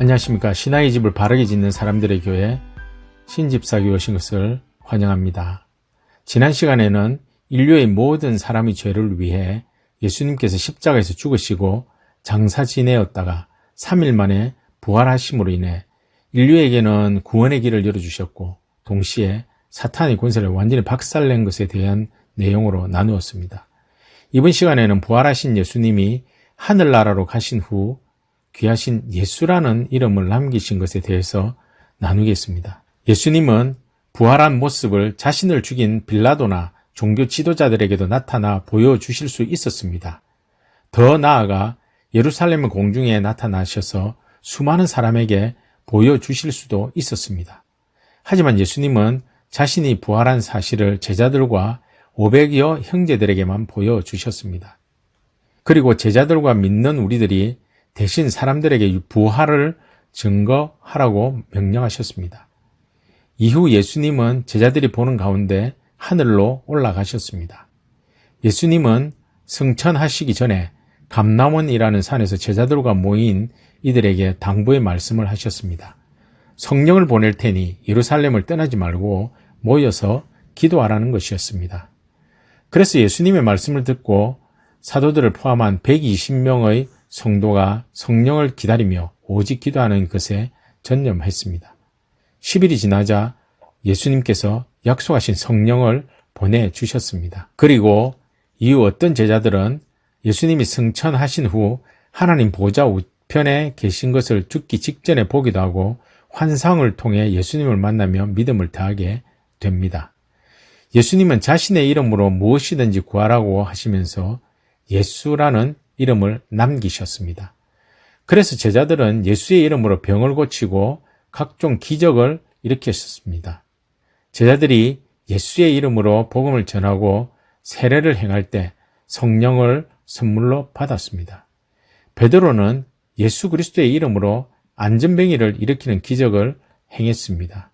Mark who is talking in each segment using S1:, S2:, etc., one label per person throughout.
S1: 안녕하십니까. 신앙의 집을 바르게 짓는 사람들의 교회 신집사교 오신 것을 환영합니다. 지난 시간에는 인류의 모든 사람의 죄를 위해 예수님께서 십자가에서 죽으시고 장사 지내었다가 3일 만에 부활하심으로 인해 인류에게는 구원의 길을 열어주셨고 동시에 사탄의 권세를 완전히 박살낸 것에 대한 내용으로 나누었습니다. 이번 시간에는 부활하신 예수님이 하늘나라로 가신 후 귀하신 예수라는 이름을 남기신 것에 대해서 나누겠습니다. 예수님은 부활한 모습을 자신을 죽인 빌라도나 종교 지도자들에게도 나타나 보여주실 수 있었습니다. 더 나아가 예루살렘 공중에 나타나셔서 수많은 사람에게 보여주실 수도 있었습니다. 하지만 예수님은 자신이 부활한 사실을 제자들과 500여 형제들에게만 보여주셨습니다. 그리고 제자들과 믿는 우리들이 대신 사람들에게 부활을 증거하라고 명령하셨습니다. 이후 예수님은 제자들이 보는 가운데 하늘로 올라가셨습니다. 예수님은 승천하시기 전에 감남원이라는 산에서 제자들과 모인 이들에게 당부의 말씀을 하셨습니다. 성령을 보낼 테니 예루살렘을 떠나지 말고 모여서 기도하라는 것이었습니다. 그래서 예수님의 말씀을 듣고 사도들을 포함한 120명의 성도가 성령을 기다리며 오직 기도하는 것에 전념했습니다. 10일이 지나자 예수님께서 약속하신 성령을 보내주셨습니다. 그리고 이후 어떤 제자들은 예수님이 승천하신 후 하나님 보좌 우편에 계신 것을 죽기 직전에 보기도 하고 환상을 통해 예수님을 만나며 믿음을 더하게 됩니다. 예수님은 자신의 이름으로 무엇이든지 구하라고 하시면서 예수라는 이름을 남기셨습니다. 그래서 제자들은 예수의 이름으로 병을 고치고 각종 기적을 일으켰습니다. 제자들이 예수의 이름으로 복음을 전하고 세례를 행할 때 성령을 선물로 받았습니다. 베드로는 예수 그리스도의 이름으로 안전뱅이를 일으키는 기적을 행했습니다.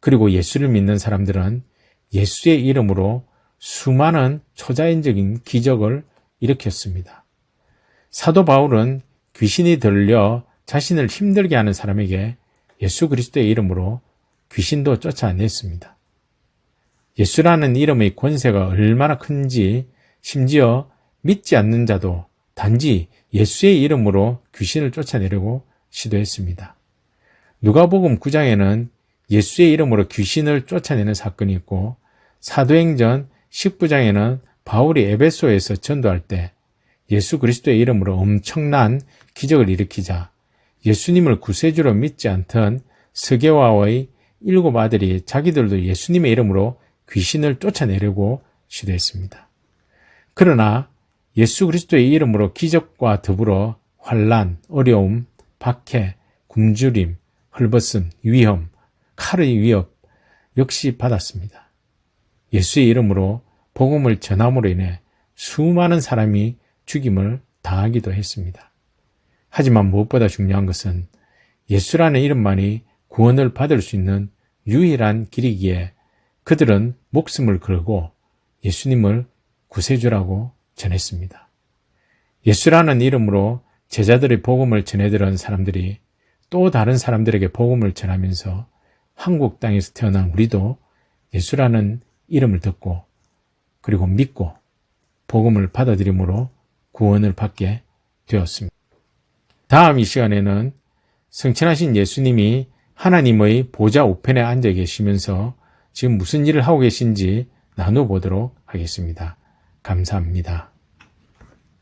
S1: 그리고 예수를 믿는 사람들은 예수의 이름으로 수많은 초자연적인 기적을 일으켰습니다. 사도 바울은 귀신이 들려 자신을 힘들게 하는 사람에게 예수 그리스도의 이름으로 귀신도 쫓아냈습니다. 예수라는 이름의 권세가 얼마나 큰지 심지어 믿지 않는 자도 단지 예수의 이름으로 귀신을 쫓아내려고 시도했습니다. 누가복음 9장에는 예수의 이름으로 귀신을 쫓아내는 사건이 있고 사도행전 19장에는 바울이 에베소에서 전도할 때 예수 그리스도의 이름으로 엄청난 기적을 일으키자 예수님을 구세주로 믿지 않던 스게와의 일곱 아들이 자기들도 예수님의 이름으로 귀신을 쫓아내려고 시도했습니다. 그러나 예수 그리스도의 이름으로 기적과 더불어 환란, 어려움, 박해, 굶주림, 헐벗음, 위험, 칼의 위협 역시 받았습니다. 예수의 이름으로 복음을 전함으로 인해 수많은 사람이 죽임을 당하기도 했습니다. 하지만 무엇보다 중요한 것은 예수라는 이름만이 구원을 받을 수 있는 유일한 길이기에 그들은 목숨을 걸고 예수님을 구세주라고 전했습니다. 예수라는 이름으로 제자들의 복음을 전해들은 사람들이 또 다른 사람들에게 복음을 전하면서 한국 땅에서 태어난 우리도 예수라는 이름을 듣고 그리고 믿고 복음을 받아들임으로 구원을 받게 되었습니다. 다음 이 시간에는 성천하신 예수님이 하나님의 보좌 우편에 앉아 계시면서 지금 무슨 일을 하고 계신지 나눠보도록 하겠습니다. 감사합니다.